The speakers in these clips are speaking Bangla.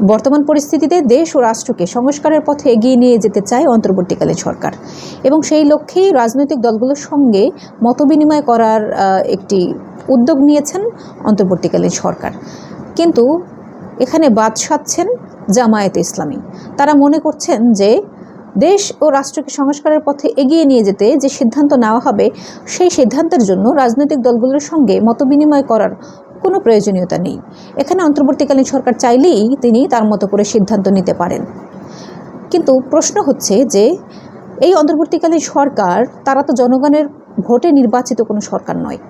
বর্তমান পরিস্থিতিতে দেশ ও রাষ্ট্রকে সংস্কারের পথে এগিয়ে নিয়ে যেতে চায় অন্তর্বর্তীকালীন সরকার। এবং সেই লক্ষ্যেই রাজনৈতিক দলগুলোর সঙ্গে মতবিনিময় করার একটি উদ্যোগ নিয়েছেন অন্তর্বর্তীকালীন সরকার। কিন্তু এখানে বাদ সাধছেন জামায়াতে ইসলামী। তারা মনে করছেন যে দেশ ও রাষ্ট্রকে সংস্কারের পথে এগিয়ে নিয়ে যেতে যে সিদ্ধান্ত নেওয়া হবে, সেই সিদ্ধান্তের জন্য রাজনৈতিক দলগুলোর সঙ্গে মতবিনিময় করার কোনো প্রয়োজনীয়তা নেই। এখানে অন্তর্বর্তীকালীন সরকার চাইলেই তিনি তার মতো করে সিদ্ধান্ত নিতে পারেন। কিন্তু প্রশ্ন হচ্ছে যে, এই অন্তর্বর্তীকালীন সরকার, তারা তো জনগণের ভোটে নির্বাচিত কোনো সরকার নয়।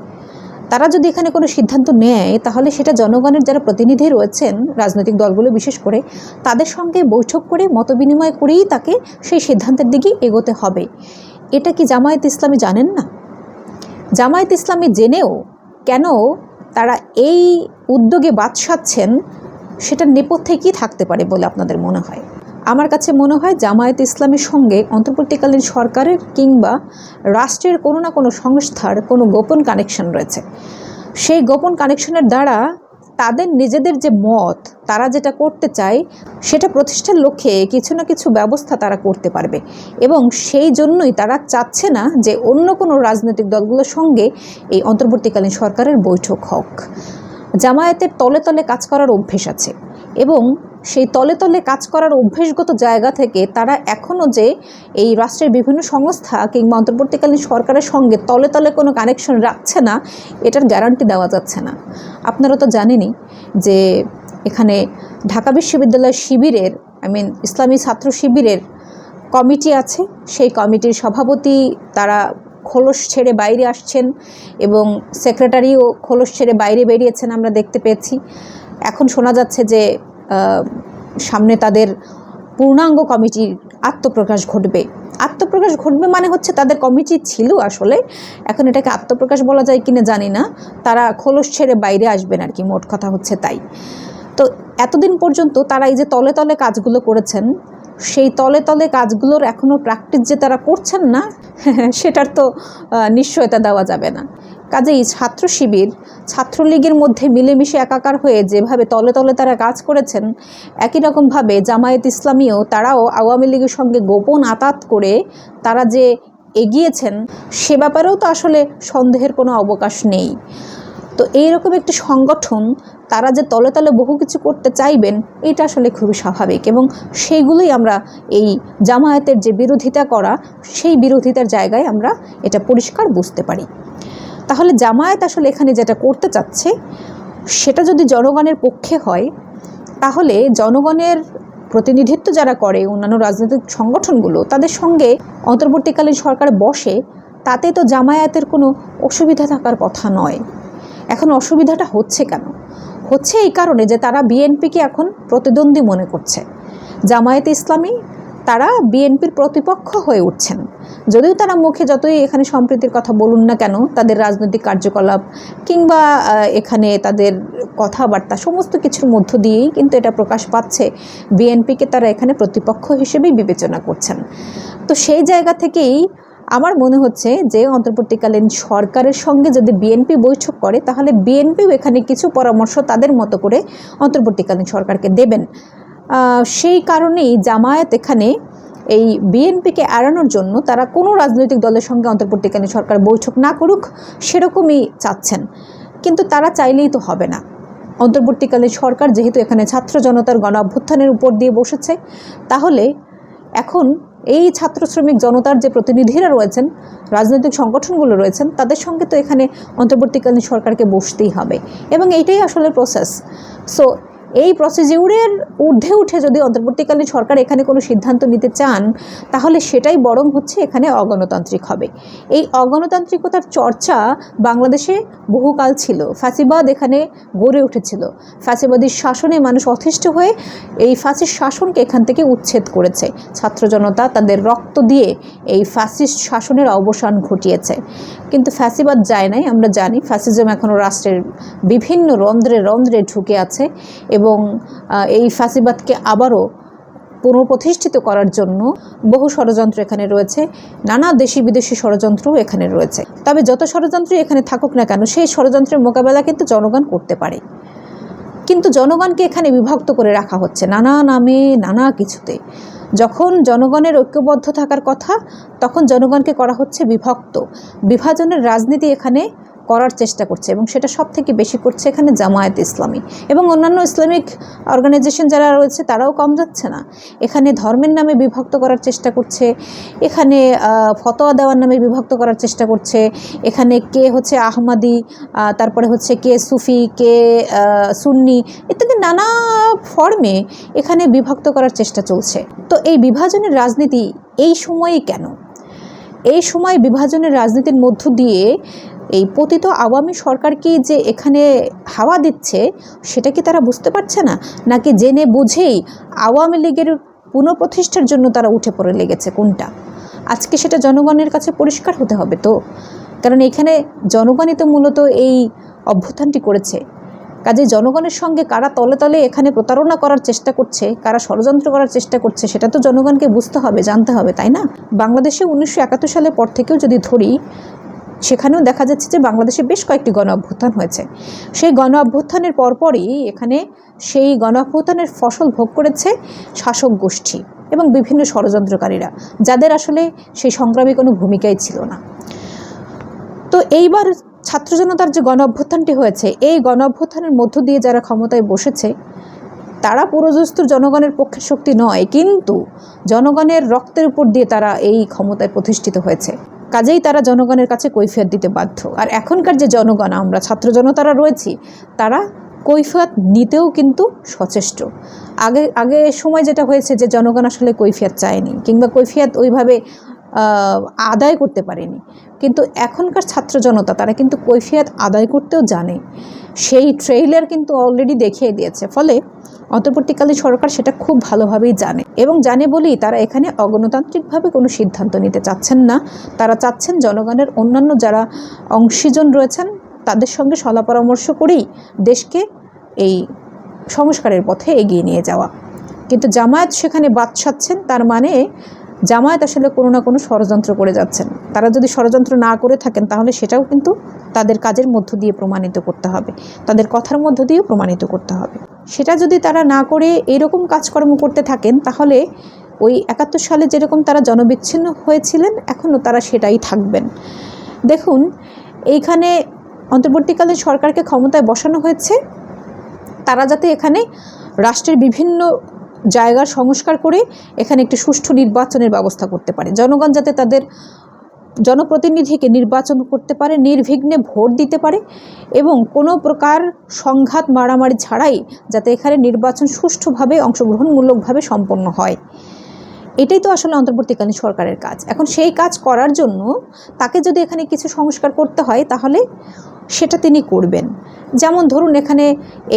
তারা যদি এখানে কোনো সিদ্ধান্ত নেয়, তাহলে সেটা জনগণের যারা প্রতিনিধি রয়েছেন, রাজনৈতিক দলগুলো বিশেষ করে, তাদের সঙ্গে বৈঠক করে, মতবিনিময় করেই তাকে সেই সিদ্ধান্তের দিকে এগোতে হবে। এটা কি জামায়াত ইসলামী জানেন না? জামায়াত ইসলামী জেনেও কেন তারা এই উদ্যোগে বাদ সাধছেন সেটার নেপথ্যে কি থাকতে পারে বলে আপনাদের মনে হয়? আমার কাছে মনে হয় জামায়াত ইসলামের সঙ্গে অন্তর্বর্তীকালীন সরকারের কিংবা রাষ্ট্রের কোনো না কোনো সংস্থার কোনো গোপন কানেকশন রয়েছে। সেই গোপন কানেকশনের দ্বারা তাদের নিজেদের যে মত, তারা যেটা করতে চায়, সেটা প্রতিষ্ঠার লক্ষ্যে কিছু না কিছু ব্যবস্থা তারা করতে পারবে। এবং সেই জন্যই তারা চাচ্ছে না যে অন্য কোনো রাজনৈতিক দলগুলোর সঙ্গে এই অন্তর্বর্তীকালীন সরকারের বৈঠক হোক। জামায়াতের তলে তলে কাজ করার অভ্যেস আছে। এবং সেই তলে তলে কাজ করার অভ্যেসগত জায়গা থেকে তারা এখনও যে এই রাষ্ট্রের বিভিন্ন সংস্থা কিংবা অন্তর্বর্তীকালীন সরকারের সঙ্গে তলে তলে কোনো কানেকশন রাখছে না, এটার গ্যারান্টি দেওয়া যাচ্ছে না। আপনারা তো জানেনই যে এখানে ঢাকা বিশ্ববিদ্যালয় শিবিরের আই মিন ইসলামী ছাত্র শিবিরের কমিটি আছে। সেই কমিটির সভাপতি তারা খোলস ছেড়ে বাইরে আসছেন এবং সেক্রেটারিও খোলস ছেড়ে বাইরে বেরিয়েছেন, আমরা দেখতে পেয়েছি। এখন শোনা যাচ্ছে যে সামনে তাদের পূর্ণাঙ্গ কমিটির আত্মপ্রকাশ ঘটবে। আত্মপ্রকাশ ঘটবে মানে হচ্ছে তাদের কমিটি ছিল আসলে, এখন এটাকে আত্মপ্রকাশ বলা যায় কিনা জানি না, তারা খোলস ছেড়ে বাইরে আসবেন আর কি, মোট কথা হচ্ছে তাই। তো এতদিন পর্যন্ত তারা এই যে তলে তলে কাজগুলো করেছেন, সেই তলে তলে কাজগুলোর এখনও প্র্যাকটিস যে তারা করছেন না, সেটার তো নিশ্চয়তা দেওয়া যাবে না। কাজেই ছাত্র শিবির, ছাত্রলীগের মধ্যে মিলেমিশে একাকার হয়ে যেভাবে তলে তলে তারা কাজ করেছেন, একই রকমভাবে জামায়াত ইসলামীও তারাও আওয়ামী লীগের সঙ্গে গোপন আতাত করে তারা যে এগিয়েছেন, সে ব্যাপারেও তো আসলে সন্দেহের কোনো অবকাশ নেই। তো এইরকম একটি সংগঠন তারা যে তলে তলে বহু কিছু করতে চাইবেন, এটা আসলে খুবই স্বাভাবিক এবং সেইগুলোই আমরা এই জামায়াতের যে বিরোধিতা করা, সেই বিরোধিতার জায়গায় আমরা এটা পরিষ্কার বুঝতে পারি। তাহলে জামায়াত আসলে এখানে যেটা করতে চাচ্ছে, সেটা যদি জনগণের পক্ষে হয়, তাহলে জনগণের প্রতিনিধিত্ব যারা করে অন্যান্য রাজনৈতিক সংগঠনগুলো, তাদের সঙ্গে অন্তর্বর্তীকালীন সরকার বসে, তাতে তো জামায়াতের কোনো অসুবিধা থাকার কথা নয়। এখন অসুবিধাটা হচ্ছে কেন? হচ্ছে এই কারণে যে তারা বিএনপিকে এখন প্রতিদ্বন্দ্বী মনে করছে। জামায়াতে ইসলামী তারা বিএনপির প্রতিপক্ষ হয়ে উঠছেন। যদিও তারা মুখে যতই এখানে সম্প্রীতির কথা বলুন না কেন, তাদের রাজনৈতিক কার্যকলাপ কিংবা এখানে তাদের কথাবার্তা সমস্ত কিছুর মধ্য দিয়েই কিন্তু এটা প্রকাশ পাচ্ছে। বিএনপিকে তারা এখানে প্রতিপক্ষ হিসেবেই বিবেচনা করছেন। তো সেই জায়গা থেকেই আমার মনে হচ্ছে যে অন্তর্বর্তীকালীন সরকারের সঙ্গে যদি বিএনপি বৈঠক করে, তাহলে বিএনপিও এখানে কিছু পরামর্শ তাদের মতো করে অন্তর্বর্তীকালীন সরকারকে দেবেন। সেই কারণেই জামায়াত এখানে এই বিএনপিকে এড়ানোর জন্য তারা কোনো রাজনৈতিক দলের সঙ্গে অন্তর্বর্তীকালীন সরকার বৈঠক না করুক, সেরকমই চাচ্ছেন। কিন্তু তারা চাইলেই তো হবে না। অন্তর্বর্তীকালীন সরকার যেহেতু এখানে ছাত্র জনতার গণ অভ্যুত্থানের উপর দিয়ে বসেছে, তাহলে এখন এই ছাত্র শ্রমিক জনতার যে প্রতিনিধিরা রয়েছেন, রাজনৈতিক সংগঠনগুলো রয়েছেন, তাদের সঙ্গে তো এখানে অন্তর্বর্তীকালীন সরকারকে বসতেই হবে। এবং এইটাই আসলে প্রসেস সো এই প্রসিজিউরের ঊর্ধ্বে উঠে যদি অন্তর্বর্তীকালীন সরকার এখানে কোনো সিদ্ধান্ত নিতে চান, তাহলে সেটাই বরং হচ্ছে এখানে অগণতান্ত্রিক হবে। এই অগণতান্ত্রিকতার চর্চা বাংলাদেশে বহুকাল ছিল। ফ্যাসিবাদ এখানে গড়ে উঠেছিল। ফ্যাসিবাদীর শাসনে মানুষ অতিষ্ঠ হয়ে এই ফাঁসির শাসনকে এখান থেকে উচ্ছেদ করেছে। ছাত্র জনতা তাদের রক্ত দিয়ে এই ফ্যাসিস্ট শাসনের অবসান ঘটিয়েছে। কিন্তু ফ্যাসিবাদ যায় নাই, আমরা জানি। ফ্যাসিজম এখনও রাষ্ট্রের বিভিন্ন রন্ধ্রে রন্ধ্রে ঢুকে আছে এবং এই ফ্যাসিবাদকে আবারও পুনঃপ্রতিষ্ঠিত করার জন্য বহু ষড়যন্ত্র এখানে রয়েছে, নানা দেশি বিদেশি ষড়যন্ত্রও এখানে রয়েছে। তবে যত ষড়যন্ত্রই এখানে থাকুক না কেন, সেই ষড়যন্ত্রের মোকাবেলা কিন্তু জনগণ করতে পারে। কিন্তু জনগণকে এখানে বিভক্ত করে রাখা হচ্ছে নানা নামে, নানা কিছুতে। যখন জনগণের ঐক্যবদ্ধ থাকার কথা, তখন জনগণকে করা হচ্ছে বিভক্ত। বিভাজনের রাজনীতি এখানে করার চেষ্টা করছে এবং সেটা সব থেকে বেশি করছে এখানে জামায়াত ইসলামী। এবং অন্যান্য ইসলামিক অর্গানাইজেশন যারা রয়েছে, তারাও কম যাচ্ছে না। এখানে ধর্মের নামে বিভক্ত করার চেষ্টা করছে, এখানে ফতোয়া দেওয়ার নামে বিভক্ত করার চেষ্টা করছে, এখানে কে হচ্ছে আহমাদি তারপরে হচ্ছে কে সুফি, কে সুন্নি ইত্যাদি নানা ফর্মে এখানে বিভক্ত করার চেষ্টা চলছে। তো এই বিভাজনের রাজনীতি এই সময়ে কেন? এই সময় বিভাজনের রাজনীতির মধ্য দিয়ে এই পতিত আওয়ামী সরকারকে যে এখানে হাওয়া দিচ্ছে, সেটা কি তারা বুঝতে পারছে না? নাকি জেনে বুঝেই আওয়ামী লীগের পুনঃপ্রতিষ্ঠার জন্য তারা উঠে পড়ে লেগেছে কোনটা? আজকে সেটা জনগণের কাছে পরিষ্কার হতে হবে তো। কারণ এখানে জনগণই তো মূলত এই অভ্যুত্থানটি করেছে। কাজে জনগণের সঙ্গে কারা তলে তলে এখানে প্রতারণা করার চেষ্টা করছে, কারা ষড়যন্ত্র করার চেষ্টা করছে, সেটা তো জনগণকে বুঝতে হবে, জানতে হবে, তাই না? বাংলাদেশে উনিশশো একাত্তর সালের পর থেকেও যদি ধরি, সেখানেও দেখা যাচ্ছে যে বাংলাদেশে বেশ কয়েকটি গণ অভ্যুত্থান হয়েছে। সেই গণ অভ্যুত্থানের পরপরই এখানে সেই গণ অভ্যুত্থানের ফসল ভোগ করেছে শাসক গোষ্ঠী এবং বিভিন্ন ষড়যন্ত্রকারীরা, যাদের আসলে সেই সংগ্রামে কোনো ভূমিকাই ছিল না। তো এইবার ছাত্র জনতার যে গণ অভ্যুত্থানটি হয়েছে, এই গণ অভ্যুত্থানের মধ্য দিয়ে যারা ক্ষমতায় বসেছে, তারা পুরোদস্তুর জনগণের পক্ষের শক্তি নয়, কিন্তু জনগণের রক্তের উপর দিয়ে তারা এই ক্ষমতায় প্রতিষ্ঠিত হয়েছে। কাজেই তারা জনগণের কাছে কৈফিয়ত দিতে বাধ্য। আর এখনকার যে জনগণ, আমরা ছাত্র জনতারা রয়েছি, তারা কৈফিয়ত নিতেও কিন্তু সচেষ্ট। আগে আগে সময় যেটা হয়েছে যে জনগণ আসলে কৈফিয়াত চায়নি, কিংবা কৈফিয়াত ওইভাবে আদায় করতে পারেনি। কিন্তু এখনকার ছাত্র জনতা, তারা কিন্তু কৈফিয়ত আদায় করতেও জানে। সেই ট্রেইলার কিন্তু অলরেডি দেখিয়ে দিয়েছে। ফলে অন্তর্বর্তীকালীন সরকার সেটা খুব ভালোভাবেই জানে এবং জানে বলেই তারা এখানে অগণতান্ত্রিকভাবে কোনো সিদ্ধান্ত নিতে চাচ্ছেন না। তারা চাচ্ছেন জনগণের অন্যান্য যারা অংশীজন রয়েছেন, তাদের সঙ্গে সলা পরামর্শ করেই দেশকে এই সংস্কারের পথে এগিয়ে নিয়ে যাওয়া। কিন্তু জামায়াত সেখানে বাদ সাচ্ছেন তার মানে জামায়াত আসলে কোনো না কোনো ষড়যন্ত্র করে যাচ্ছেন। তারা যদি ষড়যন্ত্র না করে থাকেন, তাহলে সেটাও কিন্তু তাদের কাজের মধ্য দিয়ে প্রমাণিত করতে হবে। তাদের কথার মধ্য দিয়েও প্রমাণিত করতে হবে। সেটা যদি তারা না করে এরকম কাজকর্ম করতে থাকেন, তাহলে ওই একাত্তর সালে যেরকম তারা জনবিচ্ছিন্ন হয়েছিলেন, এখনও তারা সেটাই থাকবেন। দেখুন, এইখানে অন্তর্বর্তীকালে সরকারকে ক্ষমতায় বসানো হয়েছে। তারা যাতে এখানে রাষ্ট্রের বিভিন্ন জায়গার সংস্কার করে এখানে একটি সুষ্ঠু নির্বাচনের ব্যবস্থা করতে পারে। জনগণ যাতে তাদের জনপ্রতিনিধিকে নির্বাচন করতে পারে, নির্বিঘ্নে ভোট দিতে পারে এবং কোনো প্রকার সংঘাত, মারামারি ছাড়াই যাতে এখানে নির্বাচন সুষ্ঠুভাবে, অংশগ্রহণমূলকভাবে সম্পন্ন হয়। এটাই তো আসলে অন্তর্বর্তীকালীন সরকারের কাজ। এখন সেই কাজ করার জন্য তাকে যদি এখানে কিছু সংস্কার করতে হয়, তাহলে সেটা তিনি করবেন। যেমন ধরুন, এখানে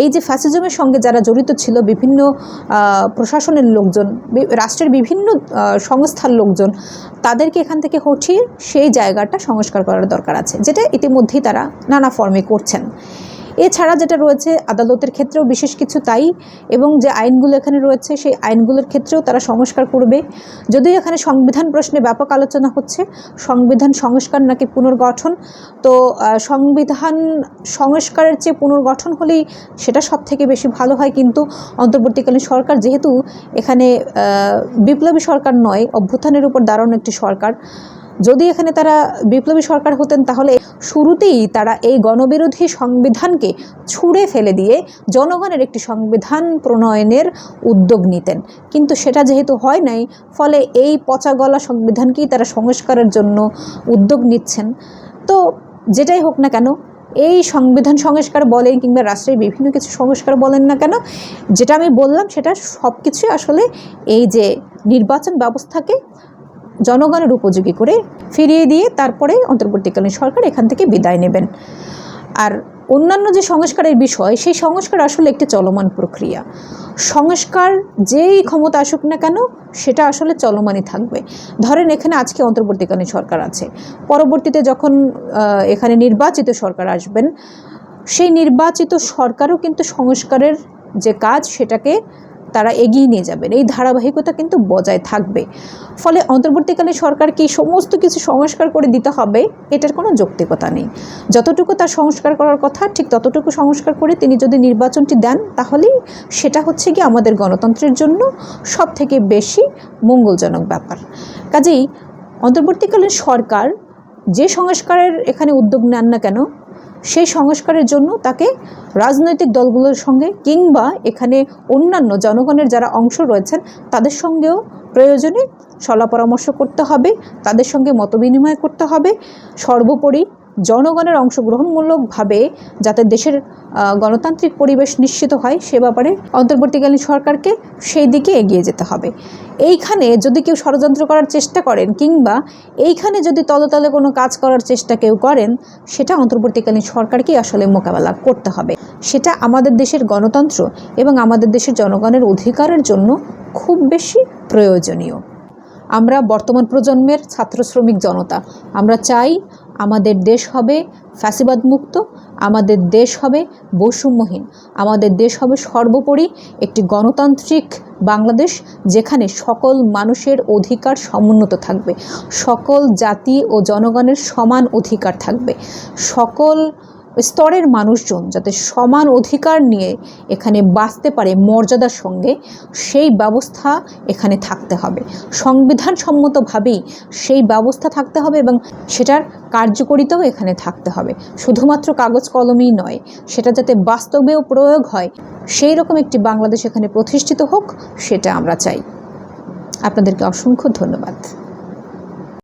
এই যে ফ্যাসিজমের সঙ্গে যারা জড়িত ছিল, বিভিন্ন প্রশাসনের লোকজন রাষ্ট্রের বিভিন্ন সংস্থার লোকজন, তাদেরকে এখান থেকে হঠিয়ে সেই জায়গাটা সংস্কার করার দরকার আছে, যেটা ইতিমধ্যেই তারা নানা ফর্মে করছেন। এছাড়া যেটা রয়েছে, আদালতের ক্ষেত্রেও বিশেষ কিছু তাই এবং যে আইনগুলো এখানে রয়েছে, সেই আইনগুলোর ক্ষেত্রেও তারা সংস্কার করবে। যদিও এখানে সংবিধান প্রশ্নে ব্যাপক আলোচনা হচ্ছে, সংবিধান সংস্কার নাকি পুনর্গঠন, তো সংবিধান সংস্কারের চেয়ে পুনর্গঠন হলেই সেটা সব থেকে বেশি ভালো হয়। কিন্তু অন্তর্বর্তীকালীন সরকার যেহেতু এখানে বিপ্লবী সরকার নয়, অভ্যুত্থানের উপর দাঁড়ানো একটি সরকার যদি এখানে তারা বিপ্লবী সরকার হতেন, তাহলে শুরুতেই তারা এই গণবিরোধী সংবিধানকে ছুঁড়ে ফেলে দিয়ে জনগণের একটি সংবিধান প্রণয়নের উদ্যোগ নিতেন। কিন্তু সেটা যেহেতু হয় নাই, ফলে এই পচা গলা সংবিধানকেই তারা সংস্কারের জন্য উদ্যোগ নিচ্ছেন। তো যেটাই হোক না কেন, এই সংবিধান সংস্কার বলেন কিংবা রাষ্ট্রের বিভিন্ন কিছু সংস্কার বলেন না কেন, যেটা আমি বললাম সেটা সব কিছুই আসলে এই যে নির্বাচন ব্যবস্থাকে জনগণের উপযোগী করে ফিরিয়ে দিয়ে তারপরে অন্তর্বর্তীকালীন সরকার এখান থেকে বিদায় নেবেন। আর অন্যান্য যে সংস্কারের বিষয়, সেই সংস্কার আসলে একটি চলমান প্রক্রিয়া। সংস্কার যেই ক্ষমতা আসুক না কেন, সেটা আসলে চলমানই থাকবে। ধরেন এখানে আজকে অন্তর্বর্তীকালীন সরকার আছে। পরবর্তীতে যখন এখানে নির্বাচিত সরকার আসবেন, সেই নির্বাচিত সরকারও কিন্তু সংস্কারের যে কাজ, সেটাকে তারা এগিয়ে নিয়ে যাবেন। এই ধারাবাহিকতা কিন্তু বজায় থাকবে। ফলে অন্তর্বর্তীকালে সরকারকে সমস্ত কিছু সংস্কার করে দিতে হবে, এটার কোনো যৌক্তিকতা নেই। যতটুকু তার সংস্কার করার কথা, ঠিক ততটুকু সংস্কার করে তিনি যদি নির্বাচনটি দেন, তাহলেই সেটা হচ্ছে কি আমাদের গণতন্ত্রের জন্য সব থেকে বেশি মঙ্গলজনক ব্যাপার। কাজেই অন্তর্বর্তীকালীন সরকার যে সংস্কারের এখানে উদ্যোগ নেন না কেন সেই সংস্কারের জন্য তাকে রাজনৈতিক দলগুলোর সঙ্গে কিংবা এখানে অন্যান্য জনগণের যারা অংশ রয়েছেন, তাদের সঙ্গেও প্রয়োজনে সলা পরামর্শ করতে হবে, তাদের সঙ্গে মতবিনিময় করতে হবে। সর্বোপরি জনগণের অংশগ্রহণমূলকভাবে যাতে দেশের গণতান্ত্রিক পরিবেশ নিশ্চিত হয়, সে ব্যাপারে অন্তর্বর্তীকালীন সরকারকে সেই দিকে এগিয়ে যেতে হবে। এইখানে যদি কেউ ষড়যন্ত্র করার চেষ্টা করেন কিংবা এইখানে যদি তলতলে কোনো কাজ করার চেষ্টা কেউ করেন, সেটা অন্তর্বর্তীকালীন সরকারকেই আসলে মোকাবেলা করতে হবে। সেটা আমাদের দেশের গণতন্ত্র এবং আমাদের দেশের জনগণের অধিকারের জন্য খুব বেশি প্রয়োজনীয়। আমরা বর্তমান প্রজন্মের ছাত্র শ্রমিক জনতা, আমরা চাই আমাদের দেশ হবে ফ্যাসিবাদ মুক্ত আমাদের দেশ হবে বৈষম্যহীন, আমাদের দেশ হবে সর্বোপরি একটি গণতান্ত্রিক বাংলাদেশ যেখানে সকল মানুষের অধিকার সমুন্নত থাকবে, সকল জাতি ও জনগণের সমান অধিকার থাকবে, সকল স্তরের মানুষজন যাতে সমান অধিকার নিয়ে এখানে বাঁচতে পারে মর্যাদার সঙ্গে, সেই ব্যবস্থা এখানে থাকতে হবে। সংবিধান সম্মতভাবেই সেই ব্যবস্থা থাকতে হবে এবং সেটার কার্যকরিতাও এখানে থাকতে হবে। শুধুমাত্র কাগজ কলমেই নয়, সেটা যাতে বাস্তবেও প্রয়োগ হয়, সেই রকম একটি বাংলাদেশ এখানে প্রতিষ্ঠিত হোক, সেটা আমরা চাই। আপনাদেরকে অসংখ্য ধন্যবাদ।